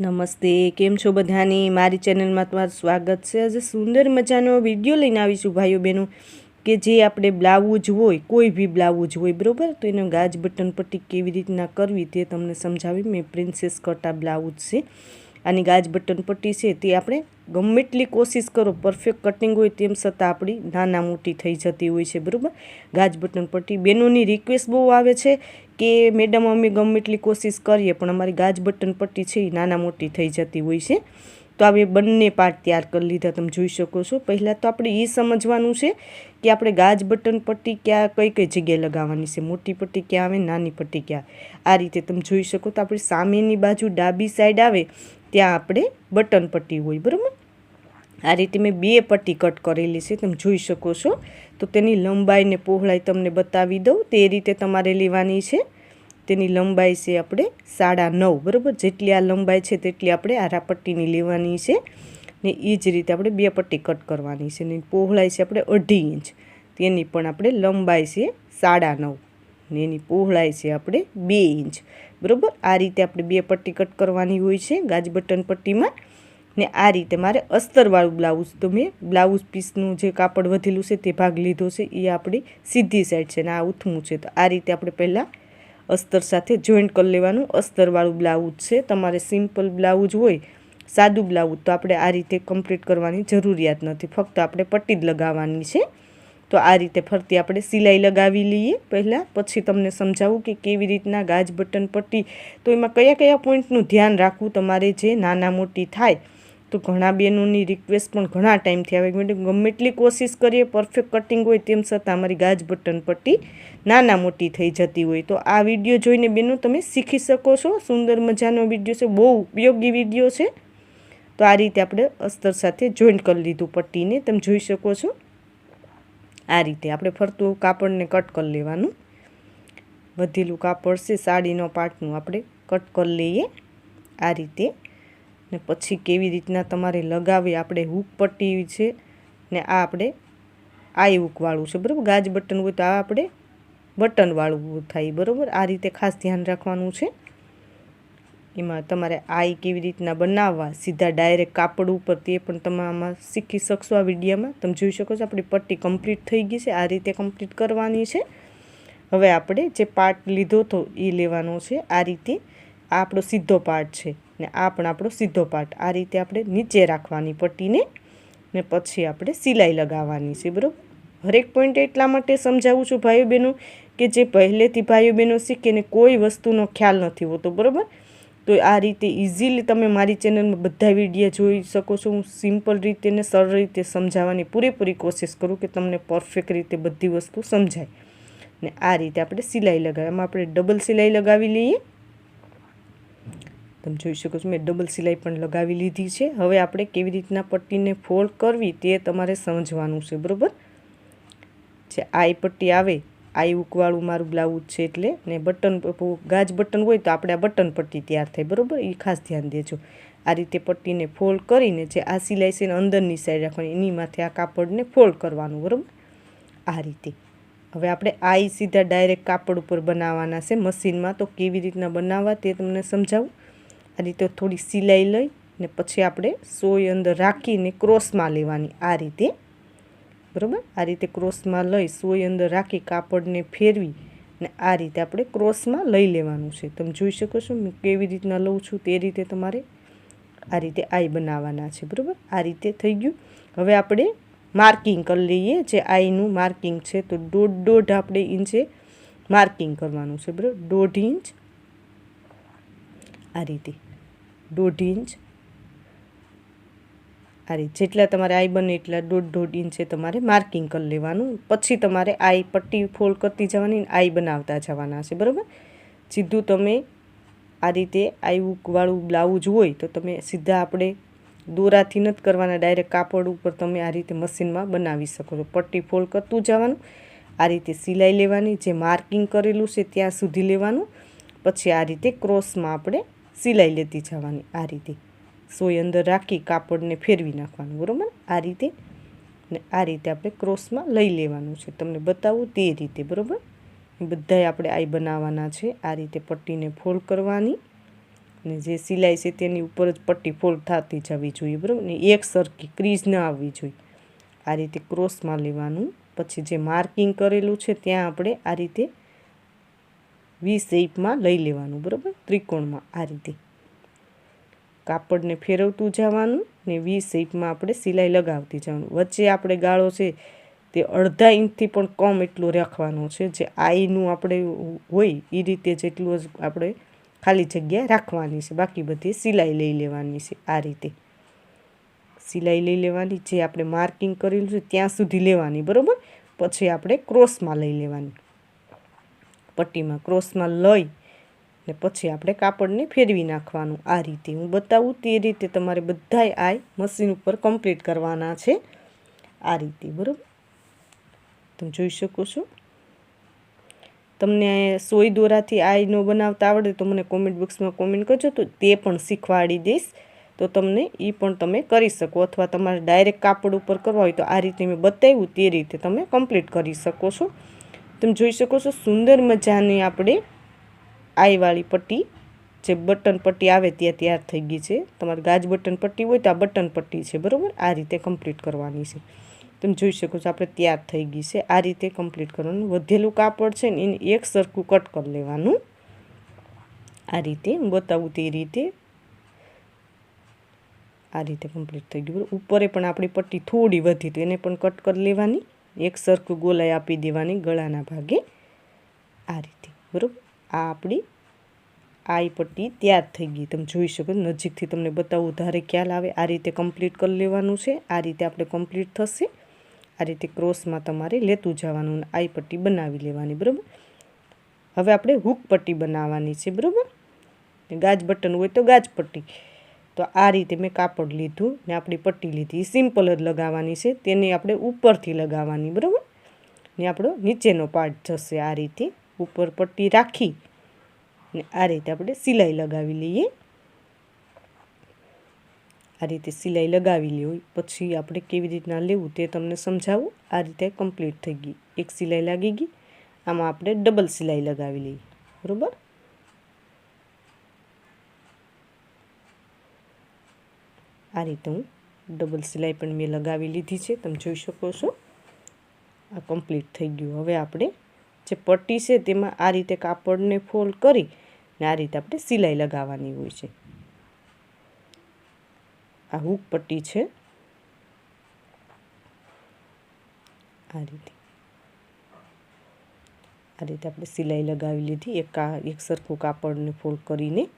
નમસ્તે, કેમ છો બધાની? મારી ચેનલમાં તમારું સ્વાગત છે. આજે સુંદર મજાનો વીડિયો લઈને આવીશું ભાઈઓ બહેનો, કે જે આપણે બ્લાઉઝ હોય, કોઈ બી બ્લાઉઝ હોય, બરાબર? તો એને ગાજ બટન પટ્ટી કેવી રીતના કરવી તે તમને સમજાવી. મેં પ્રિન્સેસ કટા બ્લાઉઝ છે. આની ગાજ બટન પટ્ટી છે તે આપણે ગમે એટલી કોશિશ કરો. પરફેક્ટ કટિંગ હોય તેમ છતાં આપણી નાના મોટી થઈ જતી હોય છે, બરાબર? ગાજ બટન પટ્ટી બેનોની રિક્વેસ્ટ બહુ આવે છે કે, મેડમ, અમે ગમે એટલી કોશિશ કરીએ, પણ અમારી ગાજ બટન પટ્ટી છે એ નાના મોટી થઈ જતી હોય છે. તો હવે બંને પાર્ટ તૈયાર કરી લીધા, તમે જોઈ શકો છો. પહેલાં તો આપણે એ સમજવાનું છે કે આપણે ગાજ બટન પટ્ટી ક્યાં, કઈ કઈ જગ્યાએ લગાવવાની છે. મોટી પટ્ટી ક્યાં આવે, નાની પટ્ટી ક્યાં? આ રીતે તમે જોઈ શકો તો આપણી સામેની બાજુ ડાબી સાઈડ આવે ત્યાં આપણે બટન પટ્ટી હોય, બરાબર? આ રીતે મેં બે પટ્ટી કટ કરેલી છે, તમે જોઈ શકો છો. તો તેની લંબાઈ ને પહોળાઈ તમને બતાવી દઉં. તે રીતે તમારે લેવાની છે. તેની લંબાઈ છે આપણે સાડા નવ, બરાબર? જેટલી આ લંબાઈ છે તેટલી આપણે આરા પટ્ટીની લેવાની છે. ને એ જ રીતે આપણે બે પટ્ટી કટ કરવાની છે. ને પહોળાઈ છે આપણે અઢી ઇંચ. તેની પણ આપણે લંબાઈ છે સાડા નવ. ને એની પહોળાઈ છે આપણે બે ઇંચ. બરાબર? આ રીતે આપણે બે પટ્ટી કટ કરવાની હોય છે, ગાજ બટન પટ્ટીમાં. ને આ રીતે મારે અસ્તરવાળું બ્લાઉઝ, તો મેં બ્લાઉઝ પીસનું જે કાપડ વધેલું છે તે ભાગ લીધો છે, એ આપણી સીધી સાઈડ છે ને આ ઉથમું છે. તો આ રીતે આપણે પહેલાં અસ્તર સાથે જોઈન્ટ કરી લેવાનું. અસ્તરવાળું બ્લાઉઝ છે, તમારે સિમ્પલ બ્લાઉઝ હોય, સાદું બ્લાઉઝ, તો આપણે આ રીતે કમ્પ્લીટ કરવાની જરૂરિયાત નથી. ફક્ત આપણે પટ્ટી જ લગાવવાની છે. તો આ રીતે ફરતી આપણે સિલાઈ લગાવી લઈએ પહેલાં. પછી તમને સમજાવું કે કેવી રીતના ગાજ બટન પટ્ટી. તો એમાં કયા કયા પોઈન્ટનું ધ્યાન રાખવું તમારે જે નાના મોટી થાય. તો ઘણા બહેનોની રિક્વેસ્ટ પણ ઘણા ટાઈમથી આવે. મેડમ ગમે એટલી કોશિશ કરીએ પરફેક્ટ કટિંગ હોય તેમ છતાં અમારી ગાજ બટન પટ્ટી નાના મોટી થઈ જતી હોય. તો આ વીડિયો જોઈને બેનો તમે શીખી શકો છો. સુંદર મજાનો વીડિયો છે. બહુ ઉપયોગી વીડિયો છે. તો આ રીતે આપણે અસ્તર સાથે જોઈન્ટ કરી લીધું પટ્ટીને. તમે જોઈ શકો છો. આ રીતે આપણે ફરતું કાપડને કટ કરી લેવાનું. વધેલું કાપડ છે, સાડીનો પાટનું આપણે કટ કરી લઈએ આ રીતે. ને પછી કેવી રીતના તમારે લગાવી આપણે હૂક પટ્ટી છે ને આ આપણે આઈ હૂકવાળું છે, બરાબર? ગાજ બટન હોય તો આ આપણે બટનવાળું થાય, બરાબર? આ રીતે ખાસ ધ્યાન રાખવાનું છે. એમાં તમારે આઈ કેવી રીતના બનાવવા, સીધા ડાયરેક્ટ કાપડ ઉપર તે પણ તમે આમાં શીખી શકશો આ વિડીયોમાં. તમે જોઈ શકો છો આપણી પટ્ટી કમ્પ્લીટ થઈ ગઈ છે, આ રીતે કમ્પ્લીટ કરવાની છે. હવે આપણે જે પાર્ટ લીધો હતો એ લેવાનો છે, આ રીતે આ આપણો સીધો પાર્ટ છે ને આ પણ આપણો સીધો પાર્ટ આ રીતે આપણે નીચે રાખવાની પટ્ટીને ને પછી આપણે સિલાઈ લગાવવાની છે, બરાબર? હરેક પોઈન્ટ એટલા માટે સમજાવું છું ભાઈઓ બહેનો કે જે પહેલેથી ભાઈઓ બહેનો શીખે ને કોઈ વસ્તુનો ખ્યાલ નથી હોતો, બરાબર? તો આ રીતે ઇઝીલી તમે મારી ચેનલમાં બધા વીડિયો જોઈ શકો છો. હું સિમ્પલ રીતે ને સરળ રીતે સમજાવવાની પૂરેપૂરી કોશિશ કરું કે તમને પરફેક્ટ રીતે બધી વસ્તુ સમજાય. ને આ રીતે આપણે સિલાઈ લગાવી એમાં આપણે ડબલ સિલાઈ લગાવી લઈએ. તમે જોઈ શકો છો મેં ડબલ સિલાઈ પણ લગાવી લીધી છે. હવે આપણે કેવી રીતના પટ્ટીને ફોલ્ડ કરવી તે તમારે સમજવાનું છે, બરાબર? જે આઈ પટ્ટી આવે આઈ ઉકવાળું, મારું બ્લાઉઝ છે એટલે ને બટન ગાજ બટન હોય તો આપણે આ બટન પટ્ટી તૈયાર થાય, બરાબર? એ ખાસ ધ્યાન દેજો. આ રીતે પટ્ટીને ફોલ્ડ કરીને જે આ સિલાઈ છે એને અંદરની સાઈડ રાખવાની, એની માથે આ કાપડને ફોલ્ડ કરવાનું, બરાબર? આ રીતે. હવે આપણે આઈ સીધા ડાયરેક્ટ કાપડ ઉપર બનાવવાના છે મશીનમાં, તો કેવી રીતના બનાવવા તે તમને સમજાવું. આ રીતે થોડી સિલાઈ લઈ ને પછી આપણે સોય અંદર રાખીને ક્રોસમાં લેવાની, આ રીતે. બરાબર? આ રીતે ક્રોસમાં લઈ સોય અંદર રાખી કાપડને ફેરવી ને આ રીતે આપણે ક્રોસમાં લઈ લેવાનું છે. તમે જોઈ શકો છો હું કેવી રીતના લઉં છું તે રીતે તમારે આ રીતે આઈ બનાવવાના છે, બરાબર? આ રીતે થઈ ગયું. હવે આપણે માર્કિંગ કરી લઈએ, જે આઈનું માર્કિંગ છે તો દોઢ દોઢ આપણે ઇંચે માર્કિંગ કરવાનું છે, બરાબર? દોઢ ઇંચ. આ રીતે. દોઢ ઇંચ. આ રીતે જેટલા તમારે આઈ બને એટલા દોઢ દોઢ ઇંચે તમારે માર્કિંગ કરી લેવાનું. પછી તમારે આઈ પટ્ટી ફોલ્ડ કરતી જવાની આઈ બનાવતા જવાના છે, બરાબર? સીધું તમે આ રીતે આઈ ઉકવાળું બ્લાઉઝ હોય તો તમે સીધા આપણે દોરાથી નથી કરવાના, ડાયરેક્ટ કાપડ ઉપર તમે આ રીતે મશીનમાં બનાવી શકો છો. પટ્ટી ફોલ્ડ કરતું જવાનું, આ રીતે સિલાઈ લેવાની, જે માર્કિંગ કરેલું છે ત્યાં સુધી લેવાનું. પછી આ રીતે ક્રોસમાં આપણે સિલાઈ લેતી જવાની, આ રીતે. સોય અંદર રાખી કાપડને ફેરવી નાખવાનું, બરાબર? આ રીતે ને આ રીતે આપણે ક્રોસમાં લઈ લેવાનું છે. તમને બતાવું તે રીતે, બરાબર? બધાય આપણે આઈ બનાવવાના છે. આ રીતે પટ્ટીને ફોલ્ડ કરવાની ને જે સિલાઈ છે તેની ઉપર જ પટ્ટી ફોલ્ડ થતી જવી જોઈએ, બરાબર? ને એક સરખી ક્રીઝ ન આવવી જોઈએ. આ રીતે ક્રોસમાં લેવાનું. પછી જે માર્કિંગ કરેલું છે ત્યાં આપણે આ રીતે વી શેપમાં લઈ લેવાનું, બરાબર? ત્રિકોણમાં આ રીતે. કાપડને ફેરવતું જવાનું ને વી શેપમાં આપણે સિલાઈ લગાવતી જવાનું. વચ્ચે આપણે ગાળો છે તે અડધા ઇંચથી પણ કમ એટલું રાખવાનો છે. જે આઈનું આપણે હોય એ રીતે જેટલું જ આપણે ખાલી જગ્યા રાખવાની છે. બાકી બધી સિલાઈ લઈ લેવાની છે આ રીતે. સિલાઈ લઈ લેવાની, જે આપણે માર્કિંગ કરેલું છે ત્યાં સુધી લેવાની, બરાબર? પછી આપણે ક્રોસમાં લઈ લેવાની. પટ્ટીમાં ક્રોસમાં લઈ ને પછી આપણે કાપડને ફેરવી નાખવાનું. આ રીતે હું બતાવું તે રીતે તમારે બધાય આય મશીન ઉપર કમ્પ્લીટ કરવાના છે. આ રીતે, બરાબર? તમે જોઈ શકો છો. તમને સોય દોરાથી આઈનો બનાવતા આવડે તો મને કોમેન્ટ બોક્સમાં કોમેન્ટ કરજો તો તે પણ શીખવાડી દઈશ. તો તમને એ પણ તમે કરી શકો અથવા તમારે ડાયરેક્ટ કાપડ ઉપર કરવા હોય તો આ રીતે મેં બતાવ્યું તે રીતે તમે કમ્પ્લીટ કરી શકો છો. તમે જોઈ શકો છો, સુંદર મજાની આપણે આઈવાળી પટ્ટી, જે બટન પટ્ટી આવે ત્યાં તૈયાર થઈ ગઈ છે. તમારે ગાજ બટન પટ્ટી હોય તો આ બટન પટ્ટી છે, બરાબર? આ રીતે કમ્પ્લીટ કરવાની છે. તમે જોઈ શકો છો આપણે તૈયાર થઈ ગઈ છે. આ રીતે કમ્પ્લીટ કરવાનું. વધેલું કાપડ છે ને એને એક સરખું કટ કરી લેવાનું. આ રીતે હું બતાવું તે રીતે. આ રીતે કમ્પ્લીટ થઈ ગયું. ઉપરે પણ આપણી પટ્ટી થોડી વધી તો એને પણ કટ કરી લેવાની. એક સરખું ગોલાઈ આપી દેવાની ગળાના ભાગે. આ રીતે, બરાબર? આ આપણી આઈ પટ્ટી તૈયાર થઈ ગઈ. તમે જોઈ શકો નજીકથી તમને બતાવું ધારે ખ્યાલ આવે. આ રીતે કમ્પ્લીટ કરી લેવાનું છે. આ રીતે આપણે કમ્પ્લીટ થશે. આ રીતે ક્રોસમાં તમારે લેતું જવાનું અને પટ્ટી બનાવી લેવાની, બરાબર? હવે આપણે હુક પટ્ટી બનાવવાની છે, બરાબર? ગાજ બટન હોય તો ગાજ પટ્ટી. તો આ રીતે મેં કાપડ લીધું ને આપણી પટ્ટી લીધી. સિમ્પલ જ લગાવવાની છે. તેને આપણે ઉપરથી લગાવવાની, બરાબર? ને આપણો નીચેનો પાર્ટ જશે આ રીતે. ઉપર પટ્ટી રાખી ને આ રીતે આપણે સિલાઈ લગાવી લઈએ. આ રીતે સિલાઈ લગાવી લેવી પછી આપણે કેવી રીતના લેવું તે તમને સમજાવું. આ રીતે કમ્પ્લીટ થઈ ગઈ. એક સિલાઈ લાગી ગઈ. આમાં આપણે ડબલ સિલાઈ લગાવી લઈએ. બરાબર? આ રીતે હું ડબલ સિલાઈ પણ મેં લગાવી લીધી છે. તમે જોઈ શકો છો. આ કમ્પ્લીટ થઈ ગયું. હવે આપણે જે પટ્ટી છે તેમાં આ રીતે કાપડને ફોલ્ડ કરી ને આ રીતે આપણે સિલાઈ લગાવવાની હોય છે. આ હૂક પટ્ટી છે. આ રીતે. આ રીતે આપણે સિલાઈ લગાવી લીધી. એક એક સરખું કાપડને ફોલ્ડ કરીને.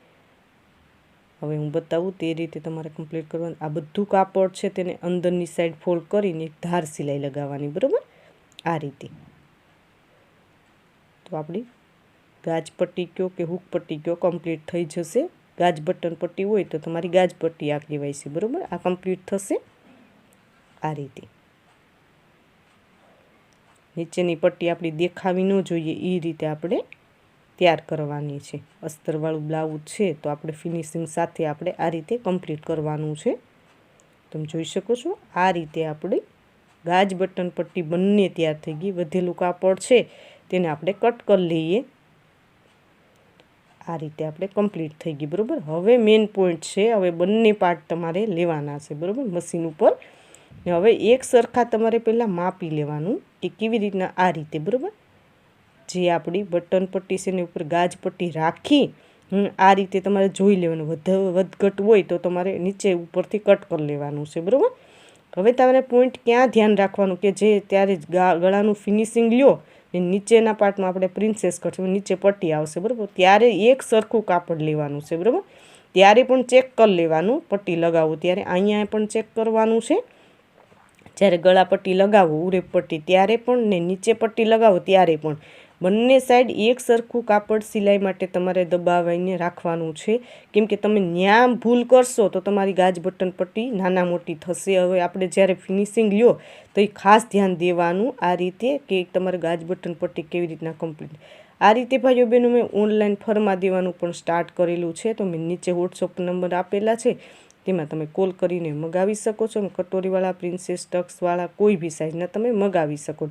હવે હું બતાવું તે રીતે તમારે કમ્પ્લીટ કરવાનું. આ બધું કાપડ છે તેને અંદરની સાઈડ ફોલ્ડ કરીને ધાર સિલાઈ લગાવવાની, બરાબર? આ રીતે. તો આપણી ગાજપટ્ટી કયો કે હુક પટ્ટી કયો કમ્પ્લીટ થઈ જશે. ગાજ બટન પટ્ટી હોય તો તમારી ગાજ પટ્ટી આ કહેવાય છે, બરાબર? આ કમ્પ્લીટ થશે આ રીતે. નીચેની પટ્ટી આપણી દેખાવી ન જોઈએ એ રીતે આપણે તૈયાર કરવાની છે. અસ્તરવાળું બ્લાઉઝ છે તો આપણે ફિનિશિંગ સાથે આપણે આ રીતે કમ્પ્લીટ કરવાનું છે. તમે જોઈ શકો છો, આ રીતે આપણે ગાજ બટન પટ્ટી બંને તૈયાર થઈ ગઈ. વધેલું કાપડ છે તેને આપણે કટ કરી લઈએ. આ રીતે આપણે કમ્પ્લીટ થઈ ગઈ, બરાબર? હવે મેઇન પોઈન્ટ છે, હવે બંને પાર્ટ તમારે લેવાના છે, બરાબર? મશીન ઉપર. હવે એક સરખા તમારે પહેલાં માપી લેવાનું કે કેવી રીતના આ રીતે, બરાબર? જે આપણી બટન પટ્ટી છે એની ઉપર ગાજ પટ્ટી રાખી આ રીતે તમારે જોઈ લેવાનું. વધ, વધઘટ હોય તો તમારે નીચે ઉપરથી કટ કરી લેવાનું છે, બરાબર? હવે તમારે પોઈન્ટ ક્યાં ધ્યાન રાખવાનું કે જે ત્યારે ગળાનું ફિનિશિંગ લ્યો નીચેના પાર્ટમાં આપણે પ્રિન્સેસ કરશું નીચે પટ્ટી આવશે, બરાબર? ત્યારે એક સરખું કાપડ લેવાનું છે, બરાબર? ત્યારે પણ ચેક કરી લેવાનું, પટ્ટી લગાવો. ત્યારે અહીંયા પણ ચેક કરવાનું છે. જ્યારે ગળા પટ્ટી લગાવો ઉરે પટ્ટી, ત્યારે પણ ને નીચે પટ્ટી લગાવો, ત્યારે પણ. બંને સાઈડ એક સરખું કાપડ સિલાઈ માટે તમારે દબાવીને રાખવાનું છે. કેમ કે તમે ન્યા ભૂલ કરશો તો તમારી ગાજ બટન પટ્ટી નાના મોટી થશે. હવે આપણે જ્યારે ફિનિશિંગ લ્યો તો એ ખાસ ધ્યાન દેવાનું આ રીતે કે તમારે ગાજ બટન પટ્ટી કેવી રીતના કમ્પ્લીટ આ રીતે ભાઈઓ બહેનો, મેં ઓનલાઈન ફરમા દેવાનું પણ સ્ટાર્ટ કરેલું છે. તો મેં નીચે વોટ્સઅપ નંબર આપેલા છે. તેમાં તમે કોલ કરીને મગાવી શકો છો. કટોરીવાળા પ્રિન્સેસ ટક્સવાળા કોઈ બી સાઇઝના તમે મગાવી શકો